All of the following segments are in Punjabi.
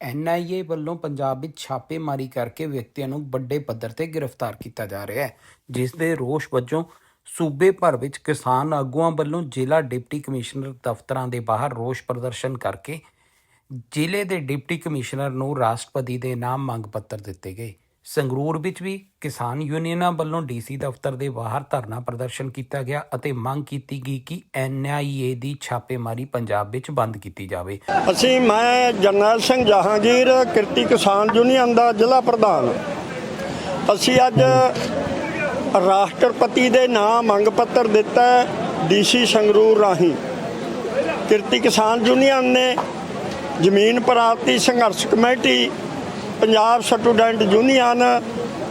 ਐਨਆਈਏ ਵੱਲੋਂ ਪੰਜਾਬ ਵਿੱਚ ਛਾਪੇਮਾਰੀ ਕਰਕੇ ਵਿਅਕਤੀਆਂ ਨੂੰ ਵੱਡੇ ਪੱਧਰ ਤੇ ਗ੍ਰਿਫਤਾਰ ਕੀਤਾ ਜਾ ਰਿਹਾ ਹੈ, ਜਿਸ ਦੇ ਰੋਸ਼ ਵਜੋਂ ਸੂਬੇ ਭਰ ਵਿੱਚ ਕਿਸਾਨ ਆਗੂਆਂ ਵੱਲੋਂ ਜ਼ਿਲ੍ਹਾ ਡਿਪਟੀ ਕਮਿਸ਼ਨਰ ਦਫ਼ਤਰਾਂ ਦੇ ਬਾਹਰ ਰੋਸ਼ ਪ੍ਰਦਰਸ਼ਨ ਕਰਕੇ ਜ਼ਿਲ੍ਹੇ ਦੇ ਡਿਪਟੀ ਕਮਿਸ਼ਨਰ ਨੂੰ ਰਾਸ਼ਟਰਪਤੀ ਦੇ ਨਾਮ ਮੰਗ ਪੱਤਰ ਦਿੱਤੇ ਗਏ। ਸੰਗਰੂਰ ਵਿੱਚ ਵੀ ਕਿਸਾਨ ਯੂਨੀਅਨਾਂ ਵੱਲੋਂ ਡੀਸੀ ਦਫ਼ਤਰ ਦੇ ਬਾਹਰ ਧਰਨਾ ਪ੍ਰਦਰਸ਼ਨ ਕੀਤਾ ਗਿਆ ਅਤੇ ਮੰਗ ਕੀਤੀ ਗਈ ਕਿ ਐਨਆਈਏ ਦੀ ਛਾਪੇਮਾਰੀ ਪੰਜਾਬ ਵਿੱਚ ਬੰਦ ਕੀਤੀ ਜਾਵੇ। ਅਸੀਂ, ਮੈਂ ਜਰਨੈਲ ਸਿੰਘ ਜਹਾਂਗੀਰ, ਕਿਰਤੀ ਕਿਸਾਨ ਯੂਨੀਅਨ ਦਾ ਜ਼ਿਲ੍ਹਾ ਪ੍ਰਧਾਨ। ਅਸੀਂ ਅੱਜ ਰਾਸ਼ਟਰਪਤੀ ਦੇ ਨਾਂ ਮੰਗ ਪੱਤਰ ਦਿੱਤਾ ਡੀਸੀ ਸੰਗਰੂਰ ਰਾਹੀਂ। ਕਿਰਤੀ ਕਿਸਾਨ ਯੂਨੀਅਨ ਨੇ ਜ਼ਮੀਨ ਪ੍ਰਾਪਤੀ ਸੰਘਰਸ਼ ਕਮੇਟੀ ਪੰਜਾਬ ਸਟੂਡੈਂਟ ਯੂਨੀਅਨ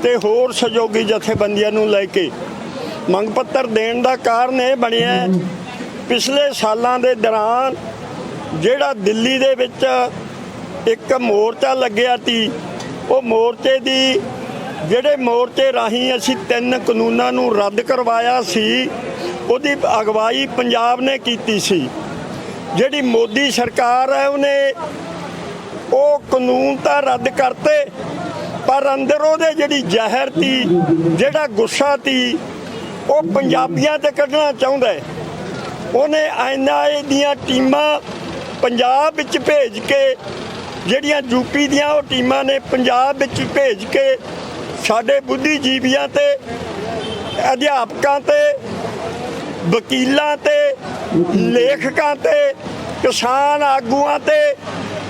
ਤੇ ਹੋਰ ਸਹਿਯੋਗੀ ਜਥੇਬੰਦੀਆਂ ਨੂੰ ਲੈ ਕੇ ਮੰਗ ਪੱਤਰ ਦੇਣ ਦਾ ਕਾਰਨ ਇਹ ਬਣਿਆ ਪਿਛਲੇ ਸਾਲਾਂ ਦੇ ਦੌਰਾਨ ਜਿਹੜਾ ਦਿੱਲੀ ਦੇ ਵਿੱਚ ਇੱਕ ਮੋਰਚਾ ਲੱਗਿਆ ਸੀ, ਉਹ ਮੋਰਚੇ ਦੀ ਜਿਹੜੇ ਮੋਰਚੇ ਰਾਹੀਂ ਅਸੀਂ ਤਿੰਨ ਕਾਨੂੰਨਾਂ ਨੂੰ ਰੱਦ ਕਰਵਾਇਆ ਸੀ, ਉਹਦੀ ਅਗਵਾਈ ਪੰਜਾਬ ਨੇ ਕੀਤੀ ਸੀ। ਜਿਹੜੀ ਮੋਦੀ ਸਰਕਾਰ ਹੈ, ਉਹਨੇ ਉਹ ਕਾਨੂੰਨ ਤਾਂ ਰੱਦ ਕਰਤੇ, ਪਰ ਅੰਦਰ ਉਹਦੇ ਜਿਹੜੀ ਜ਼ਹਿਰ ਤੀ, ਜਿਹੜਾ ਗੁੱਸਾ ਤੀ, ਉਹ ਪੰਜਾਬੀਆਂ ਤੇ ਕੱਢਣਾ ਚਾਹੁੰਦਾ ਹੈ। ਉਹਨੇ ਐਨਆਈਏ ਦੀਆਂ ਟੀਮਾਂ ਪੰਜਾਬ ਵਿੱਚ ਭੇਜ ਕੇ, ਜਿਹੜੀਆਂ ਯੂਪੀ ਦੀਆਂ ਉਹ ਟੀਮਾਂ ਨੇ ਪੰਜਾਬ ਵਿੱਚ ਭੇਜ ਕੇ, ਸਾਡੇ ਬੁੱਧੀਜੀਵੀਆਂ ਤੇ, ਅਧਿਆਪਕਾਂ ਤੇ, ਵਕੀਲਾਂ ਤੇ, ਲੇਖਕਾਂ ਤੇ, ਕਿਸਾਨ ਆਗੂਆਂ ਤੇ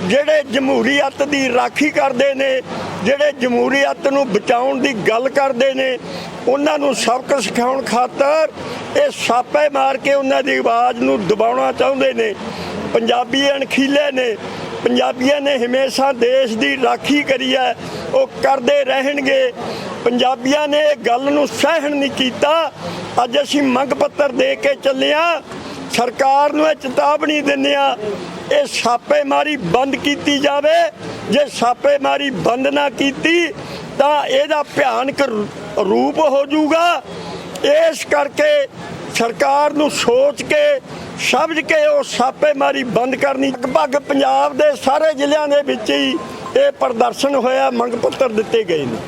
ਜਿਹੜੇ ਜਮਹੂਰੀਅਤ ਦੀ ਰਾਖੀ ਕਰਦੇ ਨੇ, ਜਿਹੜੇ ਜਮਹੂਰੀਅਤ ਨੂੰ ਬਚਾਉਣ ਦੀ ਗੱਲ ਕਰਦੇ ਨੇ, ਉਹਨਾਂ ਨੂੰ ਸਬਕ ਸਿਖਾਉਣ ਖਾਤਰ ਇਹ ਛਾਪੇ ਮਾਰ ਕੇ ਉਹਨਾਂ ਦੀ ਆਵਾਜ਼ ਨੂੰ ਦਬਾਉਣਾ ਚਾਹੁੰਦੇ ਨੇ। ਪੰਜਾਬੀ ਅਣਖੀਲੇ ਨੇ। ਪੰਜਾਬੀਆਂ ਨੇ ਹਮੇਸ਼ਾ ਦੇਸ਼ ਦੀ ਰਾਖੀ ਕਰੀ ਹੈ। ਉਹ ਕਰਦੇ ਰਹਿਣਗੇ। ਪੰਜਾਬੀਆਂ ਨੇ ਇਹ ਗੱਲ ਨੂੰ ਸਹਿਣ ਨਹੀਂ ਕੀਤਾ। ਅੱਜ ਅਸੀਂ ਮੰਗ ਪੱਤਰ ਦੇ ਕੇ ਚੱਲਿਆ ਸਰਕਾਰ ਨੂੰ ਇਹ ਚੇਤਾਵਨੀ ਦਿੰਦੇ ਆ ਇਹ ਛਾਪੇਮਾਰੀ ਬੰਦ ਕੀਤੀ ਜਾਵੇ। ਜੇ ਛਾਪੇਮਾਰੀ ਬੰਦ ਨਾ ਕੀਤੀ, ਤਾਂ ਇਹਦਾ ਭਿਆਨਕ ਰੂਪ ਹੋ ਜਾਊਗਾ। ਇਸ ਕਰਕੇ ਸਰਕਾਰ ਨੂੰ ਸੋਚ ਕੇ, ਸਮਝ ਕੇ ਉਹ ਛਾਪੇਮਾਰੀ ਬੰਦ ਕਰਨੀ। ਲਗਭਗ ਪੰਜਾਬ ਦੇ ਸਾਰੇ ਜ਼ਿਲ੍ਹਿਆਂ ਦੇ ਵਿੱਚ ਹੀ ਇਹ ਪ੍ਰਦਰਸ਼ਨ ਹੋਇਆ, ਮੰਗ ਪੱਤਰ ਦਿੱਤੇ ਗਏ ਨੇ।